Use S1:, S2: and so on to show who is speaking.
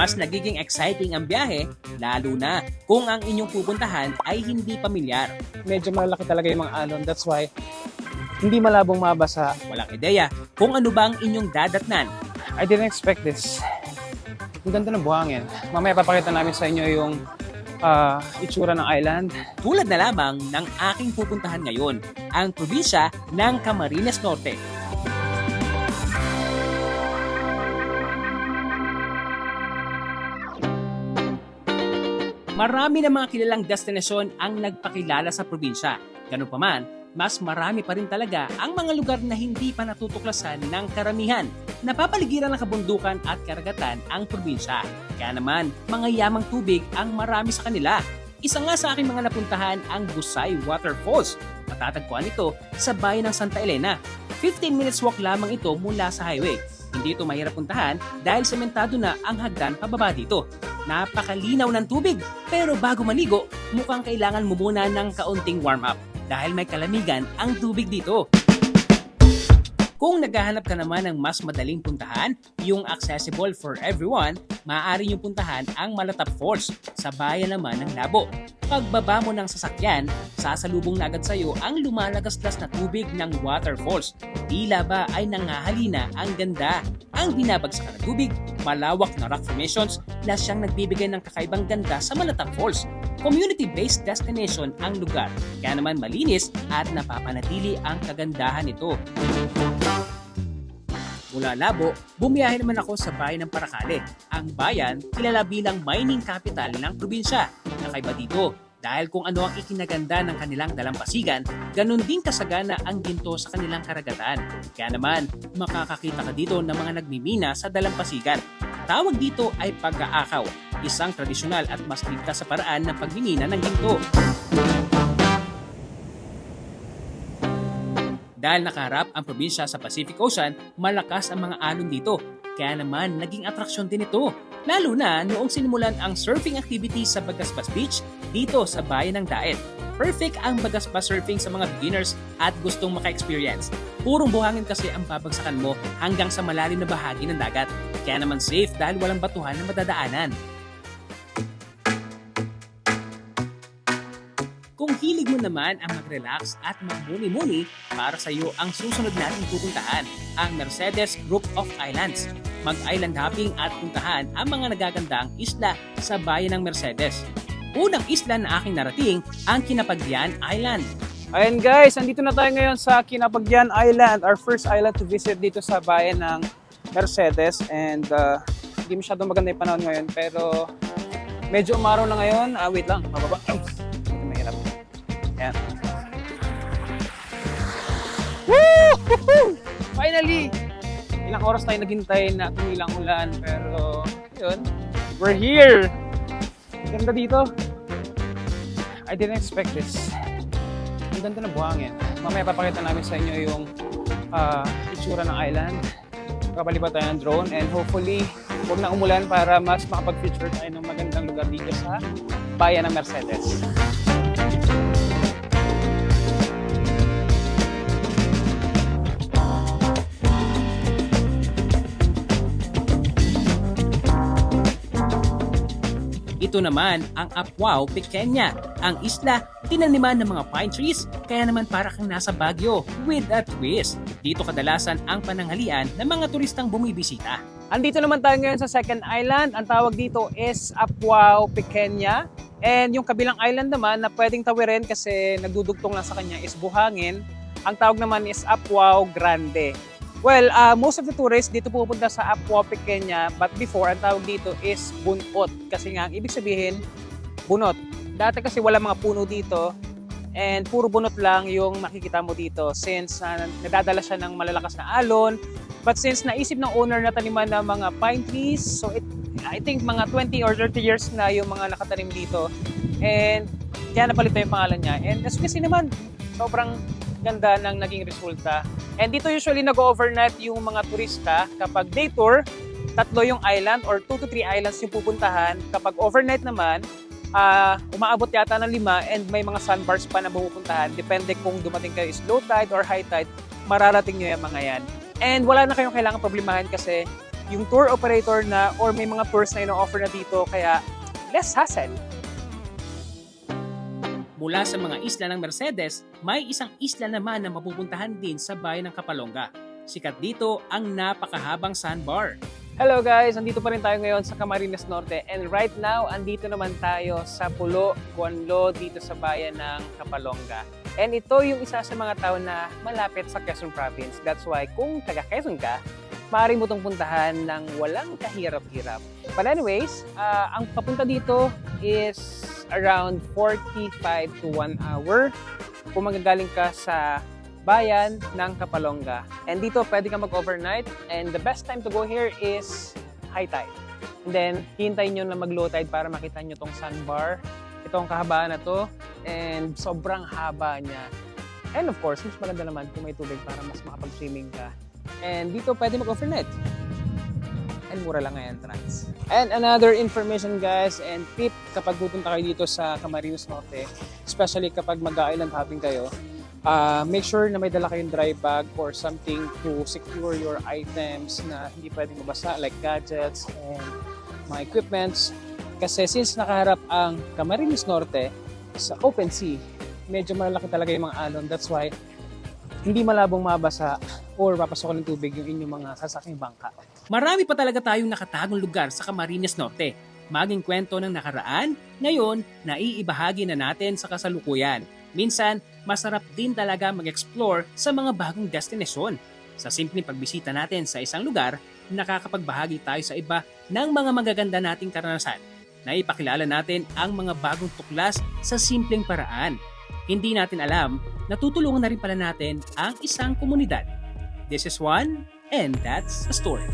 S1: Mas nagiging exciting ang biyahe, lalo na kung ang inyong pupuntahan ay hindi pamilyar.
S2: Medyo malaki talaga yung mga alon. That's why hindi malabong mabasa.
S1: Walang ideya kung ano ba ang inyong dadatnan.
S2: I didn't expect this. Ang ganda ng buhangin. Mamaya papakita namin sa inyo yung ah, itsura ng island.
S1: Tulad na lamang ng aking pupuntahan ngayon, ang probinsya ng Camarines Norte. Marami na mga kilalang destinasyon ang nagpakilala sa probinsya. Ganun pa man, mas marami pa rin talaga ang mga lugar na hindi pa natutuklasan ng karamihan. Napapaligiran ng kabundukan at karagatan ang probinsya. Kaya naman, mga yamang tubig ang marami sa kanila. Isa nga sa aking mga napuntahan ang Busay Waterfalls. Matatagpuan ito sa bayan ng Santa Elena. 15 minutes walk lamang ito mula sa highway. Hindi ito mahirap puntahan dahil sementado na ang hagdan pababa dito. Napakalinaw ng tubig pero bago maligo, mukhang kailangan mo muna ng kaunting warm up dahil may kalamigan ang tubig dito. Kung naghahanap ka naman ng mas madaling puntahan, yung accessible for everyone, maaari niyong puntahan ang Malatap Falls sa bayan naman ng Labo. Pagbaba mo ng sasakyan, sasalubong na agad sa iyo ang lumalagaslas na tubig ng waterfalls. Tila ba ay nangahalina ang ganda. Ang binabagsakan ng tubig, malawak na rock formations na siyang nagbibigay ng kakaibang ganda sa Malatap Falls. Community-based destination ang lugar, kaya naman malinis at napapanatili ang kagandahan nito. Mula Labo, bumiyahe naman ako sa bayan ng Paracale. Ang bayan, kilala bilang mining capital ng probinsya. Nakaiba dito dahil kung ano ang ikinaganda ng kanilang dalampasigan, ganun din kasagana ang ginto sa kanilang karagatan. Kaya naman, makakakita ka dito ng mga nagmimina sa dalampasigan. Tawag dito ay pag-aakaw, isang tradisyonal at mas ligtas sa paraan ng pagmimina ng ginto. Dahil nakaharap ang probinsya sa Pacific Ocean, malakas ang mga alon dito. Kaya naman, naging atraksyon din ito. Lalo na noong sinimulan ang surfing activity sa Bagaspas Beach dito sa bayan ng Daet. Perfect ang Bagaspas surfing sa mga beginners at gustong maka-experience. Purong buhangin kasi ang babagsakan mo hanggang sa malalim na bahagi ng dagat. Kaya naman safe dahil walang batuhan na madadaanan. Kung hilig mo naman ang mag-relax at magmuni-muni, para sa iyo ang susunod nating pupuntahan, ang Mercedes Group of Islands. Mag-island hopping at puntahan ang mga nagagandang isla sa bayan ng Mercedes. Unang isla na aking narating, ang Kinapagyan Island.
S2: Ayan guys, andito na tayo ngayon sa Kinapagyan Island, our first island to visit dito sa bayan ng Mercedes and uh, hindi masyadong maganda yung panahon ngayon pero medyo umaraw na ngayon. Ah, wait lang, mababa. Ay, mahirap. Ayan. Woo! Finally! Ilang oras tayo naghintay na tumilang ulan pero yun, we're here! Ganda dito. I didn't expect this. Ang ganda ng buhangin. Mamaya papakita namin sa inyo yung ah, itsura ng island. Kapalipat tayo ng drone and hopefully huwag na umulan para mas makapag-feature tayo ng magandang lugar dito sa bayan ng Mercedes.
S1: Ito naman ang Apwao Pequeña, ang isla tinaniman ng mga pine trees kaya naman para kang nasa Baguio with a twist. Dito kadalasan ang pananghalian ng mga turistang bumibisita.
S2: Andito naman tayo ngayon sa second island. Ang tawag dito is Apuao Pequeña. And yung kabilang island naman na pwedeng tawirin kasi nagdudugtong lang sa kanya is Buhangin. Ang tawag naman is Apuao Grande. Well, uh, most of the tourists dito pupunta sa Apuao Pequeña but before ang tawag dito is Bunot kasi nga ang ibig sabihin bunot. Dati kasi wala mga puno dito and puro bunot lang yung makikita mo dito since uh, nadadala siya ng malalakas na alon But since naisip ng owner na taniman ng mga pine trees, so it, I think mga 20 or 30 years na yung mga nakatanim dito. And kaya napalit na yung pangalan niya. And as you can see naman, sobrang ganda ng naging resulta. And dito usually nag-overnight yung mga turista kapag day tour, tatlo yung island or 2 to 3 islands yung pupuntahan. Kapag overnight naman, ah umaabot yata ng lima and may mga sandbars pa na pupuntahan. Depende kung dumating kayo is low tide or high tide, mararating nyo yung mga yan. And wala na kayong kailangan problemahin kasi yung tour operator na or may mga tours na ino-offer na dito kaya less hassle.
S1: Mula sa mga isla ng Mercedes, may isang isla naman na mapupuntahan din sa bayan ng Kapalonga. Sikat dito ang napakahabang sandbar.
S2: Hello guys, andito pa rin tayo ngayon sa Camarines Norte and right now andito naman tayo sa Pulo, Guanlo dito sa bayan ng Kapalonga. And ito yung isa sa mga tao na malapit sa Quezon Province. That's why kung taga Quezon ka, maaari mo itong puntahan ng walang kahirap-hirap. But anyways, ah, ang papunta dito is around 45 to 1 hour kung magagaling ka sa bayan ng Kapalonga. And dito pwede ka mag-overnight and the best time to go here is high tide. And then, hintayin nyo na mag-low tide para makita nyo tong sandbar. Itong kahabaan na to and sobrang haba niya. And of course, mas maganda naman kung may tubig para mas makapag-swimming ka. And dito pwede mag-overnight. And mura lang ang entrance. And another information guys and tip kapag pupunta kayo dito sa Camarines Norte, especially kapag mag-island hopping kayo, uh, make sure na may dala kayong dry bag or something to secure your items na hindi pwedeng mabasa like gadgets and mga equipments. Kasi since nakaharap ang Camarines Norte sa open sea, medyo malaki talaga yung mga alon. That's why hindi malabong mabasa or papasokan ng tubig yung inyong mga sasaking bangka.
S1: Marami pa talaga tayong nakatagong lugar sa Camarines Norte. Maging kwento ng nakaraan, ngayon, naiibahagi na natin sa kasalukuyan. Minsan, masarap din talaga mag-explore sa mga bagong destinasyon. Sa simpleng pagbisita natin sa isang lugar, nakakapagbahagi tayo sa iba ng mga magaganda nating karanasan. Naipakilala natin ang mga bagong tuklas sa simpleng paraan. Hindi natin alam, natutulungan na rin pala natin ang isang komunidad. This is one, and that's a story.